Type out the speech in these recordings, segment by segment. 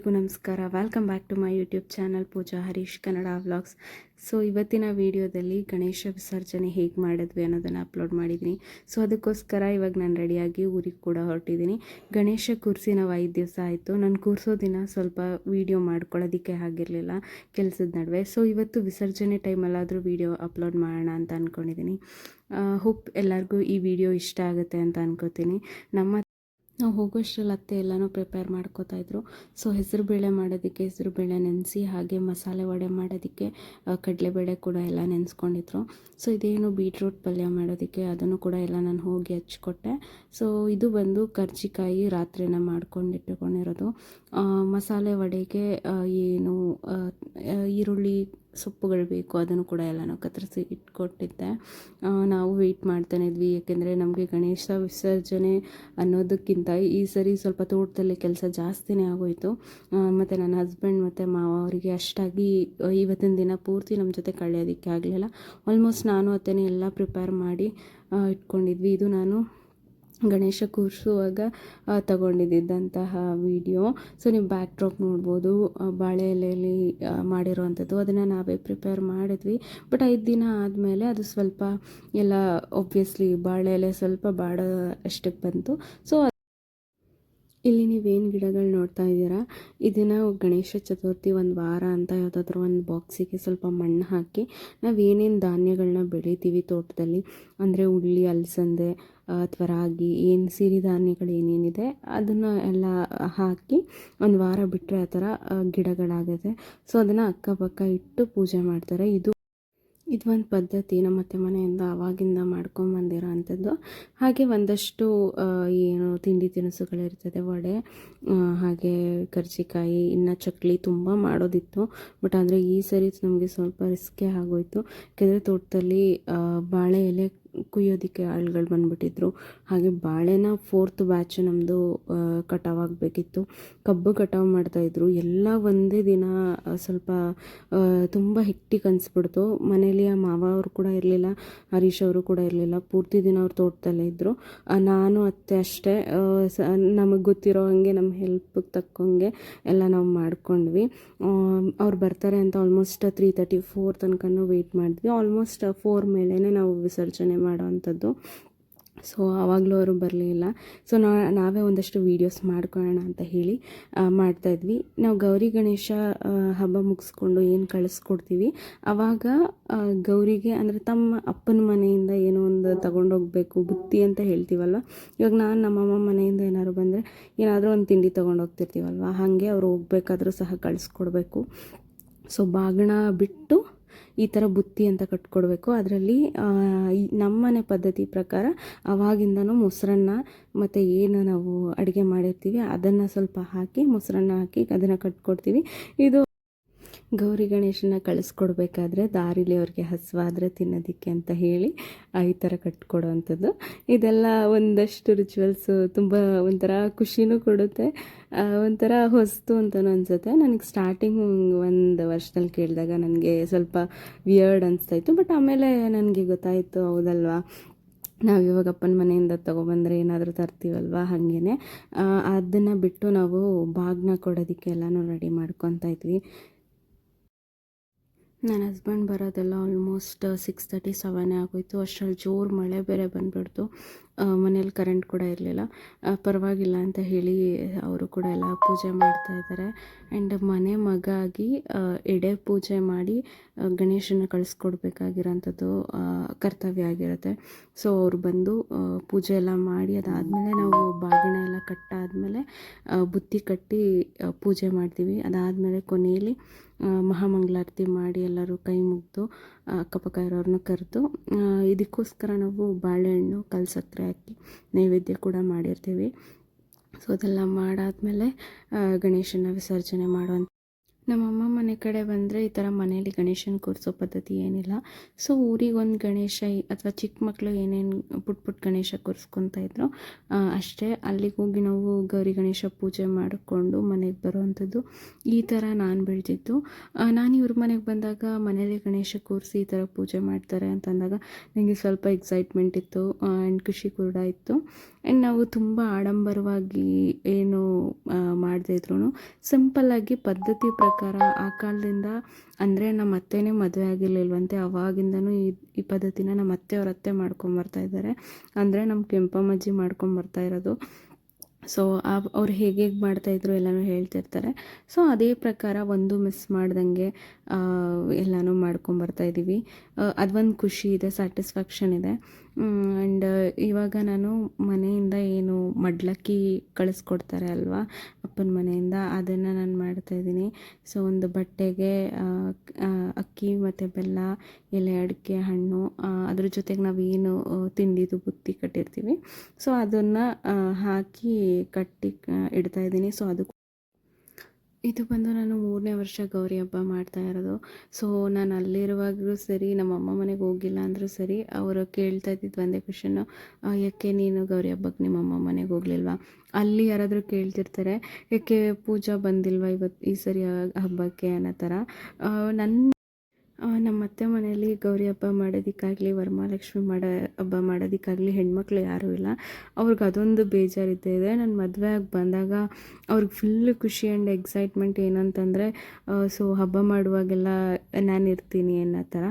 ಎಲ್ರಿಗೂ ನಮಸ್ಕಾರ. Welcome back to my YouTube channel Pooja Harish, Kannada vlogs so ಇವತ್ತಿನ ವಿಡಿಯೋದಲ್ಲಿ ಗಣೇಶ ವಿಸರ್ಜನೆ ಹೇಗೆ ಮಾಡಿದ್ವಿ ಅನ್ನೋದನ್ನು ಅಪ್ಲೋಡ್ ಮಾಡಿದ್ದೀನಿ ಸೊ ಅದಕ್ಕೋಸ್ಕರ ಇವಾಗ ನಾನು ರೆಡಿಯಾಗಿ ಊರಿಗೆ ಕೂಡ ಹೊರಟಿದ್ದೀನಿ ಗಣೇಶ ಕೂರಿಸಿ ನಾವು ಐದು ದಿವಸ ಆಯಿತು. ನಾನು ಕೂರಿಸೋ ದಿನ ಸ್ವಲ್ಪ ವೀಡಿಯೋ ಮಾಡ್ಕೊಳ್ಳೋದಕ್ಕೆ ಆಗಿರಲಿಲ್ಲ ಕೆಲಸದ ನಡುವೆ. ಸೊ ಇವತ್ತು ವಿಸರ್ಜನೆ ಟೈಮಲ್ಲಾದರೂ ವೀಡಿಯೋ ಅಪ್ಲೋಡ್ ಮಾಡೋಣ ಅಂತ ಅಂದ್ಕೊಂಡಿದ್ದೀನಿ ಹೋಪ್ ಎಲ್ಲರಿಗೂ ಈ ವಿಡಿಯೋ ಇಷ್ಟ ಆಗುತ್ತೆ ಅಂತ ಅನ್ಕೋತೀನಿ. ನಮ್ಮ ನಾವು ಹೋಗೋಷ್ಟರಲ್ಲಿ ಅತ್ತೆ ಎಲ್ಲನೂ ಪ್ರಿಪೇರ್ ಮಾಡ್ಕೋತಾ ಇದ್ರು. ಸೊ ಹೆಸರುಬೇಳೆ ಮಾಡೋದಕ್ಕೆ ಹೆಸರುಬೇಳೆ ನೆನೆಸಿ, ಹಾಗೆ ಮಸಾಲೆ ವಡೆ ಮಾಡೋದಕ್ಕೆ ಕಡಲೆಬೇಳೆ ಕೂಡ ಎಲ್ಲ ನೆನೆಸ್ಕೊಂಡಿದ್ರು. ಸೊ ಇದೇನು ಬೀಟ್ರೂಟ್ ಪಲ್ಯ ಮಾಡೋದಕ್ಕೆ ಅದನ್ನು ಕೂಡ ಎಲ್ಲ ನಾನು ಹೋಗಿ ಹಚ್ಕೊಟ್ಟೆ. ಸೊ ಇದು ಬಂದು ಕರ್ಜಿಕಾಯಿ ರಾತ್ರಿನ ಮಾಡ್ಕೊಂಡಿಟ್ಟುಕೊಂಡಿರೋದು ಮಸಾಲೆ ವಡೆಗೆ ಏನು ಈರುಳ್ಳಿ ಸೊಪ್ಪುಗಳು ಬೇಕು, ಅದನ್ನು ಕೂಡ ಎಲ್ಲನೂ ಕತ್ತರಿಸಿ ಇಟ್ಕೊಟ್ಟಿದ್ದೆ. ನಾವು ವೆಯ್ಟ್ ಮಾಡ್ತಾನೆ ಇದ್ವಿ, ಏಕೆಂದರೆ ನಮಗೆ ಗಣೇಶ ವಿಸರ್ಜನೆ ಅನ್ನೋದಕ್ಕಿಂತ ಈ ಸರಿ ಸ್ವಲ್ಪ ತೋಟದಲ್ಲಿ ಕೆಲಸ ಜಾಸ್ತಿನೇ ಆಗೋಯಿತು. ಮತ್ತು ನನ್ನ ಹಸ್ಬೆಂಡ್ ಮತ್ತು ಮಾವ ಅವರಿಗೆ ಅಷ್ಟಾಗಿ ಇವತ್ತಿನ ದಿನ ಪೂರ್ತಿ ನಮ್ಮ ಜೊತೆ ಕಳೆಯೋದಕ್ಕೆ ಆಗಲಿಲ್ಲ. ಆಲ್ಮೋಸ್ಟ್ ನಾನು, ಅತ್ತೇನೆ ಎಲ್ಲ ಪ್ರಿಪೇರ್ ಮಾಡಿ ಇಟ್ಕೊಂಡಿದ್ವಿ. ಇದು ನಾನು ಗಣೇಶ ಕೂರಿಸುವಾಗ ತಗೊಂಡಿದ್ದಂತಹ ವಿಡಿಯೋ. ಸೊ ನೀವು ಬ್ಯಾಕ್ ಡ್ರಾಪ್ ನೋಡ್ಬೋದು ಬಾಳೆ ಎಲೆಯಲ್ಲಿ ಮಾಡಿರುವಂಥದ್ದು ಮಾಡಿರೋವಂಥದ್ದು. ಅದನ್ನು ನಾವೇ ಪ್ರಿಪೇರ್ ಮಾಡಿದ್ವಿ. ಬಟ್ ಐದು ದಿನ ಆದಮೇಲೆ ಅದು ಸ್ವಲ್ಪ, ಎಲ್ಲ ಒಬ್ವಿಯಸ್ಲಿ ಬಾಳೆ ಎಲೆ ಸ್ವಲ್ಪ ಬಾಡೋ ಅಷ್ಟಕ್ಕೆ ಬಂತು. ಸೊ ಇಲ್ಲಿ ನೀವೇನು ಗಿಡಗಳು ನೋಡ್ತಾ ಇದ್ದೀರಾ? ಇದನ್ನು ಗಣೇಶ ಚತುರ್ಥಿ ಒಂದು ವಾರ ಅಂತ ಯಾವುದಾದ್ರೂ ಒಂದು ಬಾಕ್ಸಿಗೆ ಸ್ವಲ್ಪ ಮಣ್ಣು ಹಾಕಿ ನಾವು ಏನೇನು ಧಾನ್ಯಗಳನ್ನ ಬೆಳಿತೀವಿ ತೋಟದಲ್ಲಿ? ಅಂದರೆ ಹುಳ್ಳಿ ಅಲಸಂದೆ ಅಥವಾ ರಾಗಿ ಏನು ಸಿರಿಧಾನ್ಯಗಳು ಏನೇನಿದೆ ಅದನ್ನು ಎಲ್ಲ ಹಾಕಿ ಒಂದು ವಾರ ಬಿಟ್ಟರೆ ಆ ಥರ ಗಿಡಗಳಾಗುತ್ತೆ. ಸೊ ಅದನ್ನು ಅಕ್ಕಪಕ್ಕ ಇಟ್ಟು ಪೂಜೆ ಮಾಡ್ತಾರೆ. ಇದು ಇದು ಒಂದು ಪದ್ಧತಿ ನಮ್ಮ ಅತ್ತೆ ಮನೆಯಿಂದ ಆವಾಗಿಂದ ಮಾಡ್ಕೊಂಬಂದಿರೋ ಅಂಥದ್ದು. ಹಾಗೆ ಒಂದಷ್ಟು ಏನು ತಿಂಡಿ ತಿನಿಸುಗಳಿರ್ತದೆ, ವಡೆ ಹಾಗೆ ಕರ್ಜಿಕಾಯಿ, ಇನ್ನು ಚಕ್ಲಿ ತುಂಬ ಮಾಡೋದಿತ್ತು. ಬಟ್ ಆದರೆ ಈ ಸರಿ ನಮಗೆ ಸ್ವಲ್ಪ ರಿಸ್ಕೇ ಆಗೋಯಿತು. ಯಾಕೆಂದರೆ ತೋಟದಲ್ಲಿ ಬಾಳೆ ಎಲೆ ಕುಯ್ಯೋದಕ್ಕೆ ಆಳುಗಳು ಬಂದುಬಿಟ್ಟಿದ್ರು. ಹಾಗೆ ಬಾಳೆನ ಫೋರ್ತ್ ಬ್ಯಾಚ್ ನಮ್ಮದು ಕಟಾವ್ ಆಗಬೇಕಿತ್ತು ಕಬ್ಬು ಕಟಾವು ಮಾಡ್ತಾಯಿದ್ರು. ಎಲ್ಲ ಒಂದೇ ದಿನ ಸ್ವಲ್ಪ ತುಂಬ ಹೆಕ್ಟಿಕ್ ಅನಿಸ್ಬಿಡ್ತು. ಮನೇಲಿ ಆ ಮಾವ ಅವರು ಕೂಡ ಇರಲಿಲ್ಲ, ಹರೀಶ್ ಅವರು ಕೂಡ ಇರಲಿಲ್ಲ. ಪೂರ್ತಿ ದಿನ ಅವ್ರು ತೋಟದಲ್ಲೇ ಇದ್ದರು ನಾನು, ಅತ್ತೆ ಅಷ್ಟೇ. ಸ, ನಮಗೆ ಗೊತ್ತಿರೋ ಹಾಗೆ ನಮ್ಮ ಹೆಲ್ಪಿಗೆ ತಕ್ಕಂಗೆ ಎಲ್ಲ ನಾವು ಮಾಡ್ಕೊಂಡ್ವಿ. ಅವ್ರು ಬರ್ತಾರೆ ಅಂತ ಆಲ್ಮೋಸ್ಟ್ ತ್ರೀ ತರ್ಟಿ ಫೋರ್ ತನಕನೂ ವೆಯ್ಟ್ ಮಾಡಿದ್ವಿ. ಆಲ್ಮೋಸ್ಟ್ ಫೋರ್ ಮೇಲೇ ನಾವು ವಿಸರ್ಜನೆ ಮಾಡೋವಂಥದ್ದು. ಸೊ ಆವಾಗಲೂ ಅವರು ಬರಲಿಲ್ಲ. ಸೊ ನಾ, ನಾವೇ ಒಂದಷ್ಟು ವೀಡಿಯೋಸ್ ಮಾಡ್ಕೊಳ್ಳೋಣ ಅಂತ ಹೇಳಿ ಮಾಡ್ತಾ ಮಾಡ್ತಾಯಿದ್ವಿ ನಾವು ಗೌರಿ ಗಣೇಶ ಹಬ್ಬ ಮುಗಿಸ್ಕೊಂಡು ಏನು ಕಳಿಸ್ಕೊಡ್ತೀವಿ? ಆವಾಗ ಗೌರಿಗೆ ಅಂದರೆ ತಮ್ಮ ಅಪ್ಪನ ಮನೆಯಿಂದ ಏನೋ ಒಂದು ತಗೊಂಡೋಗ್ಬೇಕು, ಬುತ್ತಿ ಅಂತ ಹೇಳ್ತೀವಲ್ವ? ಇವಾಗ ನಾನು ನಮ್ಮಮ್ಮ ಮನೆಯಿಂದ ಏನಾದ್ರು ಬಂದರೆ ಏನಾದರೂ ಒಂದು ತಿಂಡಿ ತೊಗೊಂಡೋಗ್ತಿರ್ತೀವಲ್ವ? ಹಾಗೆ ಅವ್ರು ಹೋಗ್ಬೇಕಾದ್ರೂ ಸಹ ಕಳಿಸ್ಕೊಡ್ಬೇಕು. ಸೊ ಬಾಗಿಣ ಬಿಟ್ಟು ಈ ಥರ ಬುತ್ತಿ ಅಂತ ಕಟ್ಕೊಡ್ಬೇಕು. ಅದರಲ್ಲಿ ನಮ್ಮನೆ ಪದ್ಧತಿ ಪ್ರಕಾರ ಅವಾಗಿಂದನೂ ಮೊಸರನ್ನ ಮತ್ತು ಏನು ನಾವು ಅಡುಗೆ ಮಾಡಿರ್ತೀವಿ, ಅದನ್ನು ಸ್ವಲ್ಪ ಹಾಕಿ ಮೊಸರನ್ನ ಹಾಕಿ ಅದನ್ನು ಕಟ್ಕೊಡ್ತೀವಿ. ಇದು ಗೌರಿ ಗಣೇಶನ ಕಳಿಸ್ಕೊಡ್ಬೇಕಾದ್ರೆ ದಾರಿಲಿ ಅವ್ರಿಗೆ ಹಸುವಾದರೆ ತಿನ್ನೋದಕ್ಕೆ ಅಂತ ಹೇಳಿ ಈ ಥರ ಕಟ್ಕೊಡೋವಂಥದ್ದು. ಇದೆಲ್ಲ ಒಂದಷ್ಟು ರಿಚುವಲ್ಸು ತುಂಬ ಒಂಥರ ಖುಷಿನೂ ಕೊಡುತ್ತೆ. ಒಂಥರ ಹೊಸ್ತು ಅಂತಲೂ ಅನಿಸುತ್ತೆ. ನನಗೆ ಸ್ಟಾರ್ಟಿಂಗ್ ಒಂದು ವರ್ಷದಲ್ಲಿ ಕೇಳಿದಾಗ ನನಗೆ ಸ್ವಲ್ಪ ವಿಯರ್ಡ್ ಅನಿಸ್ತಾಯಿತ್ತು. ಬಟ್ ಆಮೇಲೆ ನನಗೆ ಗೊತ್ತಾಯಿತು, ಹೌದಲ್ವಾ? ನಾವು ಇವಾಗ ಅಪ್ಪನ ಮನೆಯಿಂದ ತೊಗೊಬಂದರೆ ಏನಾದರೂ ತರ್ತೀವಲ್ವ? ಹಾಗೇ ಅದನ್ನು ಬಿಟ್ಟು ನಾವು ಬಾಗ್ನ ಕೊಡೋದಕ್ಕೆ ಎಲ್ಲನೂ ರೆಡಿ ಮಾಡ್ಕೊತಾ ಇದ್ವಿ. ನನ್ನ ಹಸ್ಬೆಂಡ್ ಬರೋದೆಲ್ಲ ಆಲ್ಮೋಸ್ಟ್ ಸಿಕ್ಸ್ ತರ್ಟಿ ಸೆವೆನೇ ಆಗೋಯಿತು. ಅಷ್ಟರಲ್ಲಿ ಜೋರು ಮಳೆ ಬೇರೆ ಬಂದುಬಿಡ್ತು. ಮನೇಲಿ ಕರೆಂಟ್ ಕೂಡ ಇರಲಿಲ್ಲ. ಪರವಾಗಿಲ್ಲ ಅಂತ ಹೇಳಿ ಅವರು ಕೂಡ ಎಲ್ಲ ಪೂಜೆ ಮಾಡ್ತಾ ಇದ್ದಾರೆ. ಆ್ಯಂಡ್ ಮನೆ ಮಗ ಆಗಿ ಎಡೆ ಪೂಜೆ ಮಾಡಿ ಗಣೇಶನ ಕಳಿಸ್ಕೊಡ್ಬೇಕಾಗಿರೋಂಥದ್ದು ಕರ್ತವ್ಯ ಆಗಿರುತ್ತೆ. ಸೊ ಅವರು ಬಂದು ಪೂಜೆ ಎಲ್ಲ ಮಾಡಿ, ಅದಾದಮೇಲೆ ನಾವು ಬಾಗಿಣ ಎಲ್ಲ ಕಟ್ಟಾದಮೇಲೆ ಬುತ್ತಿ ಕಟ್ಟಿ ಪೂಜೆ ಮಾಡ್ತೀವಿ. ಅದಾದಮೇಲೆ ಕೊನೆಯಲ್ಲಿ ಮಹಾಮಂಗಳಾರತಿ ಮಾಡಿ ಎಲ್ಲರೂ ಕೈ ಮುಗಿದು ಅಕ್ಕಪಕ್ಕ ಇರೋರನ್ನ ಕರೆದು ಇದಕ್ಕೋಸ್ಕರ ನಾವು ಬಾಳೆಹಣ್ಣು ಕಲ್ಸಕ್ಕರೆ ಹಾಕಿ ನೈವೇದ್ಯ ಕೂಡ ಮಾಡಿರ್ತೀವಿ. ಸೊ ಅದೆಲ್ಲ ಮಾಡಾದಮೇಲೆ ಗಣೇಶನ ವಿಸರ್ಜನೆ ಮಾಡುವಂಥ ನಮ್ಮಮ್ಮ ಮನೆ ಕಡೆ ಬಂದರೆ ಈ ಥರ ಮನೇಲಿ ಗಣೇಶನ ಕೂರಿಸೋ ಪದ್ಧತಿ ಏನಿಲ್ಲ. ಸೊ ಊರಿಗೊಂದು ಗಣೇಶ ಅಥವಾ ಚಿಕ್ಕ ಮಕ್ಕಳು ಏನೇನು ಪುಟ್ ಪುಟ್ ಗಣೇಶ ಕೂರಿಸ್ಕೊತಾ ಇದ್ರು ಅಷ್ಟೇ. ಅಲ್ಲಿಗೆ ಹೋಗಿ ನಾವು ಗೌರಿ ಗಣೇಶ ಪೂಜೆ ಮಾಡಿಕೊಂಡು ಮನೆಗೆ ಬರುವಂಥದ್ದು ಈ ಥರ ನಾನು ಬೆಳೆದಿದ್ದು. ನಾನು ಇವ್ರ ಮನೆಗೆ ಬಂದಾಗ ಮನೇಲಿ ಗಣೇಶ ಕೂರಿಸಿ ಈ ಥರ ಪೂಜೆ ಮಾಡ್ತಾರೆ ಅಂತ ಅಂದಾಗ ನನಗೆ ಸ್ವಲ್ಪ ಎಕ್ಸೈಟ್ಮೆಂಟ್ ಇತ್ತು ಆ್ಯಂಡ್ ಖುಷಿ ಕೂಡ ಇತ್ತು. ಆ್ಯಂಡ್ ನಾವು ತುಂಬ ಆಡಂಬರವಾಗಿ ಏನು ಮಾಡದೇ ಇದ್ರು ಸಿಂಪಲ್ಲಾಗಿ ಪದ್ಧತಿ ಪ್ರಕಾರ ಆ ಕಾಲದಿಂದ ಅಂದರೆ ನಮ್ಮ ಅತ್ತೆನೇ ಮದುವೆ ಆಗಿರಲಿಲ್ವಂತೆ, ಅವಾಗಿಂದನೂ ಈ ಈ ಪದ್ಧತಿನ ನಮ್ಮ ಅತ್ತೆಯವ್ರ ಅತ್ತೆ ಮಾಡ್ಕೊಂಬರ್ತಾ ಇದ್ದಾರೆ ಅಂದರೆ ನಮ್ಮ ಕೆಂಪಮ್ಮಜ್ಜಿ ಮಾಡ್ಕೊಂಬರ್ತಾ ಇರೋದು. ಸೊ ಅವ್ರು ಹೇಗೆ ಹೇಗೆ ಮಾಡ್ತಾಯಿದ್ರು ಎಲ್ಲನೂ ಹೇಳ್ತಿರ್ತಾರೆ. ಸೊ ಅದೇ ಪ್ರಕಾರ ಒಂದು ಮಿಸ್ ಮಾಡ್ದಂಗೆ ಎಲ್ಲನೂ ಮಾಡ್ಕೊಂಬರ್ತಾ ಇದ್ದೀವಿ ಅದೊಂದು ಖುಷಿ ಇದೆ ಸ್ಯಾಟಿಸ್ಫ್ಯಾಕ್ಷನ್ ಇದೆ. ಆ್ಯಂಡ್ ಇವಾಗ ನಾನು ಮನೆಯಿಂದ ಏನು ಮಡ್ಲಕ್ಕಿ ಕಳಿಸ್ಕೊಡ್ತಾರೆ ಅಲ್ವಾ? ಅಪ್ಪನ ಮನೆಯಿಂದ ಅದನ್ನು ನಾನು ಮಾಡ್ತಾಯಿದ್ದೀನಿ ಸೊ ಒಂದು ಬಟ್ಟೆಗೆ ಅಕ್ಕಿ ಮತ್ತು ಬೆಲ್ಲ ಎಲೆ ಅಡಿಕೆ ಹಣ್ಣು ಅದ್ರ ಜೊತೆಗೆ ನಾವು ಏನು ಆ, ತಿಂಡಿದು ಬುತ್ತಿ ಕಟ್ಟಿರ್ತೀವಿ. ಸೊ ಅದನ್ನು ಹಾಕಿ ಕಟ್ಟಿ ಇಡ್ತಾಯಿದ್ದೀನಿ ಸೊ ಅದು ಇದು ಬಂದು ನಾನು ಮೂರನೇ ವರ್ಷ ಗೌರಿ ಹಬ್ಬ ಮಾಡ್ತಾ ಇರೋದು. ಸೊ ನಾನು ಅಲ್ಲಿರುವಾಗಲೂ ಸರಿ, ನಮ್ಮ ಅಮ್ಮ ಮನೆಗೆ ಹೋಗಿಲ್ಲ ಅಂದರೂ ಸರಿ, ಅವರು ಕೇಳ್ತಾ ಇದ್ದಿದ್ದು ಒಂದೇ ಕ್ವಶನ್ನು ಯಾಕೆ ನೀನು ಗೌರಿ ಹಬ್ಬಕ್ಕೆ ನಿಮ್ಮ ಅಮ್ಮ ಮನೆಗೆ ಹೋಗ್ಲಿಲ್ವಾ? ಅಲ್ಲಿ ಯಾರಾದರೂ ಕೇಳ್ತಿರ್ತಾರೆ, ಯಾಕೆ ಪೂಜಾ ಬಂದಿಲ್ವಾ ಇವತ್ತು ಈ ಸರಿ ಹಬ್ಬಕ್ಕೆ? ಅನ್ನೋ ಥರ ನನ್ನ ನಮ್ಮ ಅತ್ತೆ ಮನೆಯಲ್ಲಿ ಗೌರಿ ಹಬ್ಬ ಮಾಡೋದಕ್ಕಾಗಲಿ, ವರಮಹಾಲಕ್ಷ್ಮಿ ಮಾಡೋ ಹಬ್ಬ ಮಾಡೋದಕ್ಕಾಗಲಿ ಹೆಣ್ಮಕ್ಳು ಯಾರೂ ಇಲ್ಲ. ಅವ್ರಿಗೆ ಅದೊಂದು ಬೇಜಾರಿದ್ದೇ ಇದೆ. ನಾನು ಮದುವೆ ಆಗಿ ಬಂದಾಗ ಅವ್ರಿಗೆ ಫುಲ್ ಖುಷಿ ಆ್ಯಂಡ್ ಎಕ್ಸೈಟ್ಮೆಂಟ್ ಏನಂತಂದರೆ ಸೊ ಹಬ್ಬ ಮಾಡುವಾಗೆಲ್ಲ ನಾನು ಇರ್ತೀನಿ ಅನ್ನೋ ಥರ.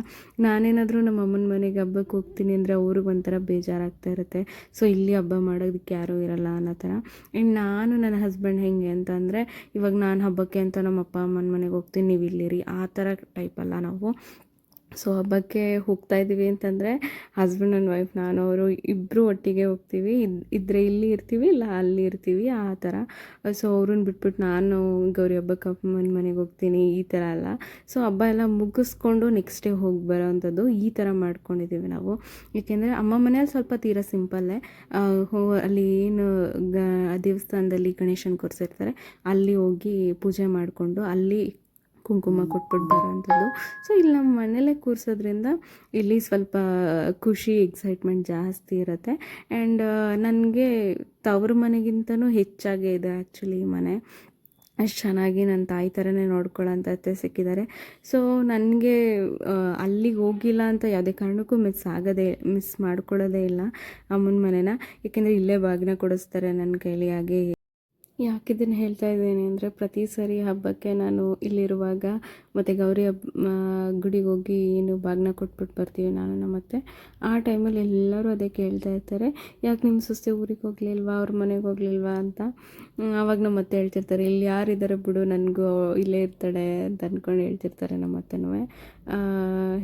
ನಾನೇನಾದರೂ ನಮ್ಮ ಅಮ್ಮನ ಮನೆಗೆ ಹಬ್ಬಕ್ಕೆ ಹೋಗ್ತೀನಿ ಅಂದರೆ ಅವ್ರಿಗೆ ಒಂಥರ ಬೇಜಾರಾಗ್ತಾ ಇರುತ್ತೆ. ಸೊ ಇಲ್ಲಿ ಹಬ್ಬ ಮಾಡೋದಕ್ಕೆ ಯಾರೂ ಇರಲ್ಲ ಅನ್ನೋ ಥರ. ಆ್ಯಂಡ್ ನಾನು ನನ್ನ ಹಸ್ಬೆಂಡ್ ಹೆಂಗೆ ಅಂತಂದರೆ, ಇವಾಗ ನಾನು ಹಬ್ಬಕ್ಕೆ ಅಂತ ನಮ್ಮ ಅಪ್ಪ ಅಮ್ಮನ ಮನೆಗೆ ಹೋಗ್ತೀನಿ, ನೀವು ಇಲ್ಲಿರಿ. ಆ ಥರ ಟೈಪಲ್ಲ ನಾವು. ಸೊ ಹಬ್ಬಕ್ಕೆ ಹೋಗ್ತಾ ಇದ್ದೀವಿ ಅಂತಂದರೆ ಹಸ್ಬೆಂಡ್ ಆ್ಯಂಡ್ ವೈಫ್ ನಾನು, ಅವರು ಇಬ್ಬರು ಒಟ್ಟಿಗೆ ಹೋಗ್ತೀವಿ. ಇದ್ ಇದ್ದರೆ ಇಲ್ಲಿ ಇರ್ತೀವಿ, ಇಲ್ಲ ಅಲ್ಲಿ ಇರ್ತೀವಿ, ಆ ಥರ ಸೊ ಅವ್ರನ್ನ ಬಿಟ್ಬಿಟ್ಟು ನಾನು ಗೌರಿ ಹಬ್ಬಕ್ಕೆ ಅಮ್ಮನ ಮನೆಗೆ ಹೋಗ್ತೀನಿ, ಈ ಥರ ಅಲ್ಲ ಸೊ ಹಬ್ಬ ಎಲ್ಲ ಮುಗಿಸ್ಕೊಂಡು ನೆಕ್ಸ್ಟ್ ಡೇ ಹೋಗಿ ಬರೋವಂಥದ್ದು ಈ ಥರ ಮಾಡ್ಕೊಂಡಿದ್ದೀವಿ ನಾವು. ಏಕೆಂದರೆ ಅಮ್ಮ ಮನೇಲಿ ಸ್ವಲ್ಪ ತೀರಾ ಸಿಂಪಲ್ಲೇ ಹೋ, ಅಲ್ಲಿ ಏನು ಗ, ದೇವಸ್ಥಾನದಲ್ಲಿ ಗಣೇಶನ ಕೂರಿಸಿರ್ತಾರೆ, ಅಲ್ಲಿ ಹೋಗಿ ಪೂಜೆ ಮಾಡಿಕೊಂಡು, ಅಲ್ಲಿ ಕುಂಕುಮ ಕೊಟ್ಬಿಟ್ಟು ಬರೋವಂಥದ್ದು ಸೊ ಇಲ್ಲಿ ನಮ್ಮ ಮನೇಲೇ ಕೂರಿಸೋದ್ರಿಂದ ಇಲ್ಲಿ ಸ್ವಲ್ಪ ಖುಷಿ ಎಕ್ಸೈಟ್ಮೆಂಟ್ ಜಾಸ್ತಿ ಇರುತ್ತೆ. ಆ್ಯಂಡ್ ನನಗೆ ತವ್ರ ಮನೆಗಿಂತನೂ ಹೆಚ್ಚಾಗೇ ಇದೆ ಆ್ಯಕ್ಚುಲಿ ಮನೆ. ಅಷ್ಟು ಚೆನ್ನಾಗಿ ನನ್ನ ತಾಯಿ ಥರನೇ ನೋಡ್ಕೊಳ್ಳೋಂಥ ಸಿಕ್ಕಿದ್ದಾರೆ. ಸೊ ನನಗೆ ಅಲ್ಲಿಗೆ ಹೋಗಿಲ್ಲ ಅಂತ ಯಾವುದೇ ಕಾರಣಕ್ಕೂ ಮಿಸ್ ಆಗೋದೇ ಮಿಸ್ ಮಾಡ್ಕೊಳ್ಳೋದೇ ಇಲ್ಲ ಅಮ್ಮನ ಮನೇನ. ಏಕೆಂದರೆ ಇಲ್ಲೇ ಬಾಗಿನ ಕೊಡಿಸ್ತಾರೆ ನನ್ನ ಕೈಲಿ ಹಾಗೆ ಯಾಕೆ ಇದನ್ನು ಹೇಳ್ತಾ ಇದ್ದೀನಿ ಅಂದರೆ ಪ್ರತಿ ಸರಿ ಹಬ್ಬಕ್ಕೆ ನಾನು ಇಲ್ಲಿರುವಾಗ ಮತ್ತು ಗೌರಿ ಹಬ್ಬ ಗುಡಿಗೆ ಹೋಗಿ ಏನು ಬಾಗಿನ ಕೊಟ್ಬಿಟ್ಟು ಬರ್ತೀವಿ ನಾನು ನಮ್ಮ ಅತ್ತೆ ಆ ಟೈಮಲ್ಲಿ ಎಲ್ಲರೂ ಅದೇ ಕೇಳ್ತಾ ಇರ್ತಾರೆ. ಯಾಕೆ ನಿಮ್ಮ ಸೊಸೆ ಊರಿಗೆ ಹೋಗ್ಲಿಲ್ವಾ? ಅವ್ರ ಮನೆಗೆ ಹೋಗ್ಲಿಲ್ವಾ ಅಂತ. ಆವಾಗ ನಮ್ಮ ಮತ್ತೆ ಹೇಳ್ತಿರ್ತಾರೆ, ಇಲ್ಲಿ ಯಾರಿದ್ದಾರೆ ಬಿಡು, ನನಗೂ ಇಲ್ಲೇ ಇರ್ತಾಳೆ ಅಂತ ಅಂದ್ಕೊಂಡು ಹೇಳ್ತಿರ್ತಾರೆ ನಮ್ಮ ಅತ್ತೆನೂ.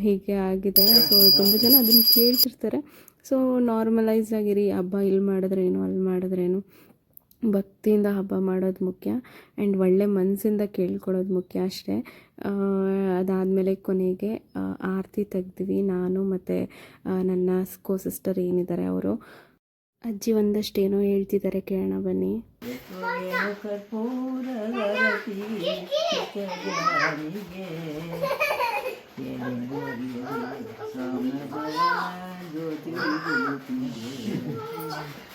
ಹೀಗೆ ಆಗಿದೆ. ಸೊ ತುಂಬ ಜನ ಅದನ್ನು ಕೇಳ್ತಿರ್ತಾರೆ. ಸೊ ನಾರ್ಮಲೈಸ್ ಆಗಿರಿ, ಹಬ್ಬ ಇಲ್ಲಿ ಮಾಡಿದ್ರೇನು ಅಲ್ಲಿ ಮಾಡಿದ್ರೇನು. ಭಕ್ತಿಯಿಂದ ಹಬ್ಬ ಮಾಡೋದು ಮುಖ್ಯ. ಆ್ಯಂಡ್ ಒಳ್ಳೆ ಮನಸ್ಸಿಂದ ಕೇಳ್ಕೊಳ್ಳೋದು ಮುಖ್ಯ ಅಷ್ಟೇ. ಅದಾದಮೇಲೆ ಕೊನೆಗೆ ಆರತಿ ತೆಗೆದ್ವಿ. ನಾನು ಮತ್ತು ನನ್ನ ಕೋ ಸಿಸ್ಟರ್ ಏನಿದ್ದಾರೆ ಅವರು. ಅಜ್ಜಿ ಒಂದಷ್ಟು ಏನೋ ಹೇಳ್ತಿದ್ದಾರೆ ಕೇಳೋಣ ಬನ್ನಿ.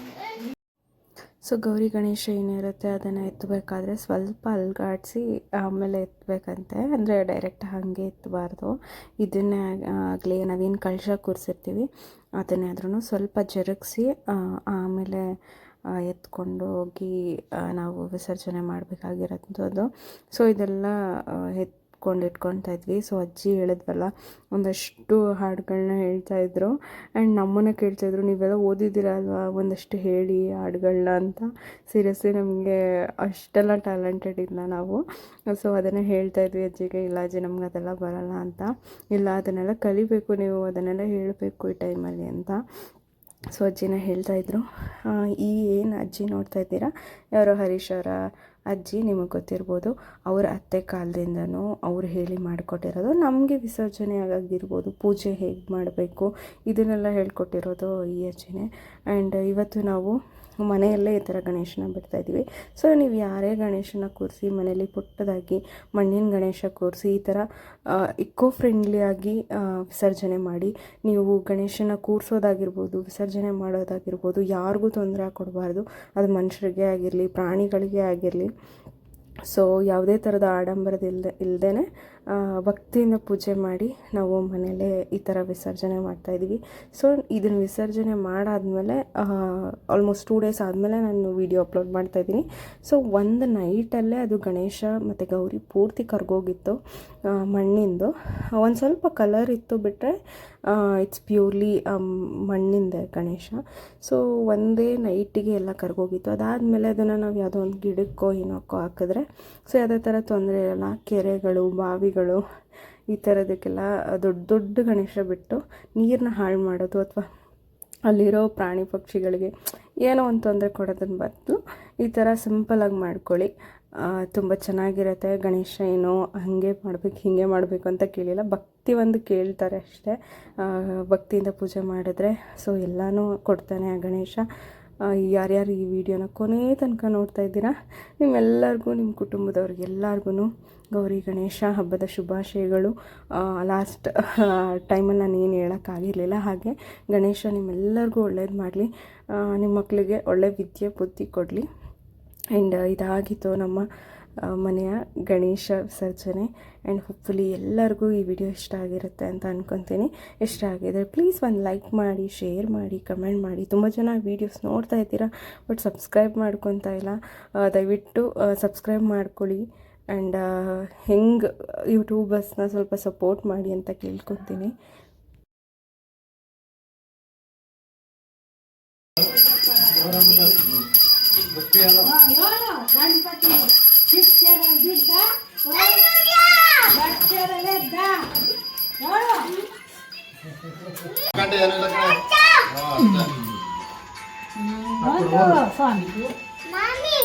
ಸೊ ಗೌರಿ ಗಣೇಶ ಏನಿರುತ್ತೆ ಅದನ್ನು ಎತ್ತಬೇಕಾದ್ರೆ ಸ್ವಲ್ಪ ಅಲ್ಗಾಡಿಸಿ ಆಮೇಲೆ ಎತ್ತಬೇಕಂತೆ. ಅಂದರೆ ಡೈರೆಕ್ಟ್ ಹಾಗೆ ಎತ್ತಬಾರ್ದು. ಇದನ್ನೇ ಆಗಲಿ ನಾವೇನು ಕಳಶ ಕೂರಿಸಿರ್ತೀವಿ ಅದನ್ನೇ ಆದ್ರೂ ಸ್ವಲ್ಪ ಜರುಗಿಸಿ ಆಮೇಲೆ ಎತ್ಕೊಂಡು ಹೋಗಿ ನಾವು ವಿಸರ್ಜನೆ ಮಾಡಬೇಕಾಗಿರೋಂಥದ್ದು. ಸೊ ಇದೆಲ್ಲ ಆ, ಎತ್ಕೊಂಡು ಇಟ್ಕೊತಾ ಇದ್ವಿ. ಸೊ ಅಜ್ಜಿ ಹೇಳಿದ್ವಲ್ಲ, ಒಂದಷ್ಟು ಹಾಡುಗಳನ್ನ ಹೇಳ್ತಾ ಇದ್ರು. ಆ್ಯಂಡ್ ಕೇಳ್ತಾ ಕೇಳ್ತಾಯಿದ್ರು ನೀವೆಲ್ಲ ಓದಿದ್ದೀರ ಅಲ್ವಾ? ಒಂದಷ್ಟು ಹೇಳಿ ಹಾಡುಗಳನ್ನ ಅಂತ. ಸೀರಿಯಸ್ಲಿ ನಮಗೆ ಅಷ್ಟೆಲ್ಲ ಟ್ಯಾಲೆಂಟೆಡ್ ಇಲ್ಲ ನಾವು. ಸೊ ಅದನ್ನು ಹೇಳ್ತಾ ಇದ್ವಿ ಅಜ್ಜಿಗೆ, ಇಲ್ಲ ಅಜ್ಜಿ, ನಮ್ಗೆ ಅದೆಲ್ಲ ಬರಲ್ಲ ಅಂತ. ಇಲ್ಲ, ಅದನ್ನೆಲ್ಲ ಕಲಿಬೇಕು ನೀವು, ಅದನ್ನೆಲ್ಲ ಹೇಳಬೇಕು ಈ ಟೈಮಲ್ಲಿ ಅಂತ. ಸೊ ಅಜ್ಜಿನ ಹೇಳ್ತಾಯಿದ್ರು ಈ ಏನು ಅಜ್ಜಿ ನೋಡ್ತಾ ಇದ್ದೀರಾ? ಯಾರೋ ಹರೀಶ್ ಅವರ ಅಜ್ಜಿ ನಿಮಗೆ ಗೊತ್ತಿರ್ಬೋದು. ಅವರ ಅತ್ತೆ ಕಾಲದಿಂದನೂ ಅವ್ರು ಹೇಳಿ ಮಾಡಿಕೊಟ್ಟಿರೋದು. ನಮಗೆ ವಿಸರ್ಜನೆ ಆಗಿರ್ಬೋದು. ಪೂಜೆ ಹೇಗೆ ಮಾಡಬೇಕು? ಇದನ್ನೆಲ್ಲ ಹೇಳ್ಕೊಟ್ಟಿರೋದು ಈ ಅಜ್ಜಿನೇ. ಆ್ಯಂಡ್ ಇವತ್ತು ನಾವು ಮನೆಯಲ್ಲೇ ಈ ಥರ ಗಣೇಶನ ಬಿಡ್ತಾ ಇದ್ದೀವಿ. ಸೊ ನೀವು ಯಾರೇ ಗಣೇಶನ ಕೂರಿಸಿ ಮನೇಲಿ ಪುಟ್ಟದಾಗಿ ಮಣ್ಣಿನ ಗಣೇಶ ಕೂರಿಸಿ, ಈ ಥರ ಇಕೋ ಫ್ರೆಂಡ್ಲಿಯಾಗಿ ವಿಸರ್ಜನೆ ಮಾಡಿ, ನೀವು ಗಣೇಶನ ಕೂರಿಸೋದಾಗಿರ್ಬೋದು, ವಿಸರ್ಜನೆ ಮಾಡೋದಾಗಿರ್ಬೋದು, ಯಾರಿಗೂ ತೊಂದರೆ ಕೊಡಬಾರ್ದು. ಅದು ಮನುಷ್ಯರಿಗೆ ಆಗಿರಲಿ, ಪ್ರಾಣಿಗಳಿಗೆ ಆಗಿರಲಿ. ಸೊ ಯಾವುದೇ ಥರದ ಆಡಂಬರದಿಲ್ಲದೆ ಇಲ್ಲದೇ ಭಕ್ತಿಯಿಂದ ಪೂಜೆ ಮಾಡಿ ನಾವು ಮನೆಯಲ್ಲೇ ಈ ಥರ ವಿಸರ್ಜನೆ ಮಾಡ್ತಾಯಿದ್ದೀವಿ ಸೊ ಇದನ್ನು ವಿಸರ್ಜನೆ ಮಾಡಾದಮೇಲೆ ಆಲ್ಮೋಸ್ಟ್ ಟೂ ಡೇಸ್ ಆದಮೇಲೆ ನಾನು ವಿಡಿಯೋ ಅಪ್ಲೋಡ್ ಮಾಡ್ತಾ ಇದ್ದೀನಿ. ಸೊ ಒಂದು ನೈಟಲ್ಲೇ ಅದು ಗಣೇಶ ಮತ್ತು ಗೌರಿ ಪೂರ್ತಿ ಕರ್ಗೋಗಿತ್ತು ಮಣ್ಣಿಂದು. ಒಂದು ಸ್ವಲ್ಪ ಕಲರ್ ಇತ್ತು ಬಿಟ್ಟರೆ ಇಟ್ಸ್ ಪ್ಯೂರ್ಲಿ ಮಣ್ಣಿಂದ ಗಣೇಶ. ಸೊ ಒಂದೇ ನೈಟಿಗೆ ಎಲ್ಲ ಕರ್ಗೋಗಿತ್ತು. ಅದಾದಮೇಲೆ ಅದನ್ನು ನಾವು ಯಾವುದೋ ಒಂದು ಗಿಡಕ್ಕೋ ಏನೋಕ್ಕೋ ಹಾಕಿದ್ರೆ ಸೊ ಯಾವುದೇ ಥರ ತೊಂದರೆ ಇರಲ್ಲ. ಕೆರೆಗಳು ಬಾವಿಗಳು ಈ ಥರದಕ್ಕೆಲ್ಲ ದೊಡ್ಡ ದೊಡ್ಡ ಗಣೇಶ ಬಿಟ್ಟು ನೀರನ್ನ ಹಾಳು ಮಾಡೋದು ಅಥವಾ ಅಲ್ಲಿರೋ ಪ್ರಾಣಿ ಪಕ್ಷಿಗಳಿಗೆ ಏನೋ ಒಂದು ತೊಂದರೆ ಕೊಡೋದನ್ನ ಬದಲು ಈ ಥರ ಸಿಂಪಲಾಗಿ ಮಾಡ್ಕೊಳ್ಳಿ. ತುಂಬ ಚೆನ್ನಾಗಿರುತ್ತೆ. ಗಣೇಶ ಏನೋ ಹಾಗೆ ಮಾಡಬೇಕು, ಹೀಗೆ ಮಾಡಬೇಕು ಅಂತ ಕೇಳಿಲ್ಲ. ಭಕ್ತಿ ಒಂದು ಕೇಳ್ತಾರೆ ಅಷ್ಟೇ. ಭಕ್ತಿಯಿಂದ ಪೂಜೆ ಮಾಡಿದ್ರೆ. ಸೊ ಎಲ್ಲನೂ ಕೊಡ್ತಾನೆ ಆ ಗಣೇಶ. ಯಾರ್ಯಾರು ಈ ವಿಡಿಯೋನ ಕೊನೆ ತನಕ ನೋಡ್ತಾ ಇದ್ದೀರಾ? ನಿಮ್ಮೆಲ್ಲರಿಗೂ ನಿಮ್ಮ ಕುಟುಂಬದವ್ರಿಗೆ ಎಲ್ಲರಿಗೂ ಗೌರಿ, ಗಣೇಶ ಹಬ್ಬದ ಶುಭಾಶಯಗಳು. ಲಾಸ್ಟ್ ಟೈಮಲ್ಲಿ ನಾನು ಏನು ಹೇಳೋಕ್ಕಾಗಿರಲಿಲ್ಲ ಹಾಗೆ ಗಣೇಶ ನಿಮ್ಮೆಲ್ಲರಿಗೂ ಒಳ್ಳೇದು ಮಾಡಲಿ. ನಿಮ್ಮ ಮಕ್ಕಳಿಗೆ ಒಳ್ಳೆ ವಿದ್ಯೆ, ಬುದ್ಧಿ ಕೊಡಲಿ. ಆ್ಯಂಡ್ ಇದಾಗಿತ್ತು ನಮ್ಮ ಮನೆಯ ಗಣೇಶ ವಿಸರ್ಜನೆ ಆ್ಯಂಡ್ ಹೋಪ್ಫುಲಿ ಎಲ್ಲರಿಗೂ ಈ ವಿಡಿಯೋ ಇಷ್ಟ ಆಗಿರುತ್ತೆ ಅಂತ ಅಂದ್ಕೊತೀನಿ ಇಷ್ಟ ಆಗಿದ್ರೆ ಪ್ಲೀಸ್ ಒಂದು ಲೈಕ್ ಮಾಡಿ ಶೇರ್ ಮಾಡಿ ಕಮೆಂಟ್ ಮಾಡಿ. ತುಂಬ ಜನ ವೀಡಿಯೋಸ್ ನೋಡ್ತಾ ಇದ್ದೀರಾ ಬಟ್ ಸಬ್ಸ್ಕ್ರೈಬ್ ಮಾಡ್ಕೊತಾ ಇಲ್ಲ. ದಯವಿಟ್ಟು ಸಬ್ಸ್ಕ್ರೈಬ್ ಮಾಡ್ಕೊಳ್ಳಿ ಆ್ಯಂಡ್ ಹೆಂಗೆ ಯೂಟ್ಯೂಬರ್ಸ್ನ ಸ್ವಲ್ಪ ಸಪೋರ್ಟ್ ಮಾಡಿ ಅಂತ ಕೇಳ್ಕೊತೀನಿ. ಗಣಪತಿ ಶಿಕ್ಷರದಿದ್ದ ಭಕ್ತರಲ್ಲಿದ್ದ ನೋಡು ಬಂತು ಸ್ವಾಮಿ